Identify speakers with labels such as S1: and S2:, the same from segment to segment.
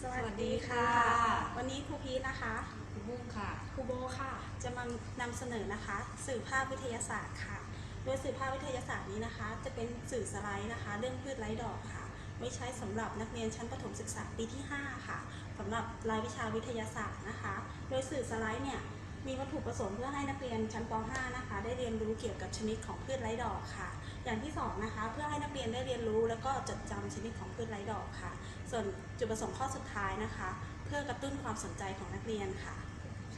S1: สวัสดีค่ะ วันนี้ครูพีทนะคะ
S2: ครูบุ้งค่ะ
S1: ครูโบค่ะ จะมานำเสนอนะคะ สื่อภาพวิทยาศาสตร์ค่ะ โดยสื่อภาพวิทยาศาสตร์นี้นะคะ จะเป็นสื่อสไลด์นะคะ เรื่องพืชไร้ดอกค่ะ ไม่ใช้สำหรับนักเรียนชั้นประถมศึกษาปีที่ 5 ค่ะสำหรับรายวิชาวิทยาศาสตร์นะคะ โดยสื่อสไลด์เนี่ย มีวัตถุประสงค์เพื่อให้นักเรียนชั้นป .5 นะคะ ได้เรียนรู้เกี่ยวกับชนิดของพืชไร้ดอกค่ะ อย่างที่สองนะคะ เพื่อให้นักเรียนได้เรียนรู้ แล้วก็จดจำชนิดของพืชไร้ดอกค่ะ ส่วนจุดประสงค์ข้อสุดท้ายนะคะ เพื่อกระตุ้นความสนใจของนักเรียนค่ะ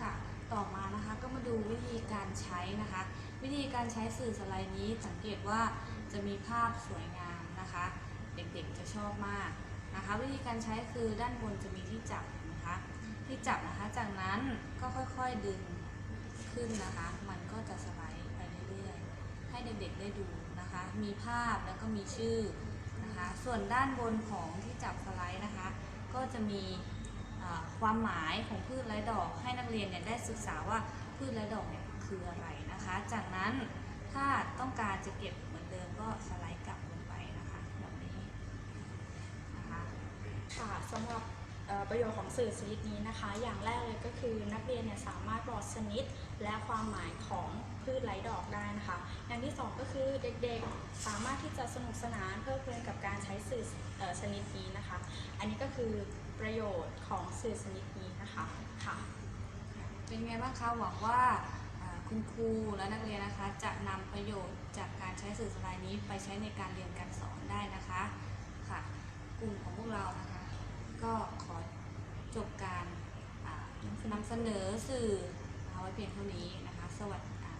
S2: ค่ะ ต่อมานะคะก็มาดูวิธีการใช้นะคะ วิธีการใช้สื่อสไลด์นี้สังเกตว่าจะมีภาพสวยงามนะคะ เด็กๆจะชอบมากนะคะ วิธีการใช้คือด้านบนจะมีที่จับนะคะที่จับนะคะ จากนั้นก็ค่อยๆดึง ขึ้นนะคะ มันก็จะสไลด์ไปเรื่อยๆ ให้เด็กๆได้ดูนะคะ มีภาพแล้วก็มีชื่อนะคะ ส่วนด้านบนของที่จับสไลด์นะคะ ก็จะมีความหมายของพืชไร้ดอก ให้นักเรียนเนี่ยได้ศึกษาว่าพืชไร้ดอกเนี่ยคืออะไรนะคะ จากนั้นถ้าต้องการจะเก็บเหมือนเดิมก็สไลด์กลับลงไปนะคะแบบนี้นะคะ
S3: ค่ะสำหรับ ประโยชน์ของสื่อชนิดนี้นะคะ อย่างแรกเลยก็คือนักเรียนเนี่ยสามารถบอกชนิดและความหมายของพืชไร้ดอกได้นะคะ อย่างที่สองก็คือเด็กๆสามารถที่จะสนุกสนานเพลิดเพลินกับการใช้สื่อชนิดนี้นะคะ อันนี้ก็คือประโยชน์ของสื่อชนิดนี้นะคะค่ะ
S2: เป็นไงบ้างคะหวังว่าคุณครูและนักเรียนนะคะ จะนำประโยชน์จากการใช้สื่อสไลด์นี้ไปใช้ในการเรียนการสอนได้นะคะ นำเสนอสื่อเอาไว้เพียงเท่านี้นะคะ สวัสดีค่ะ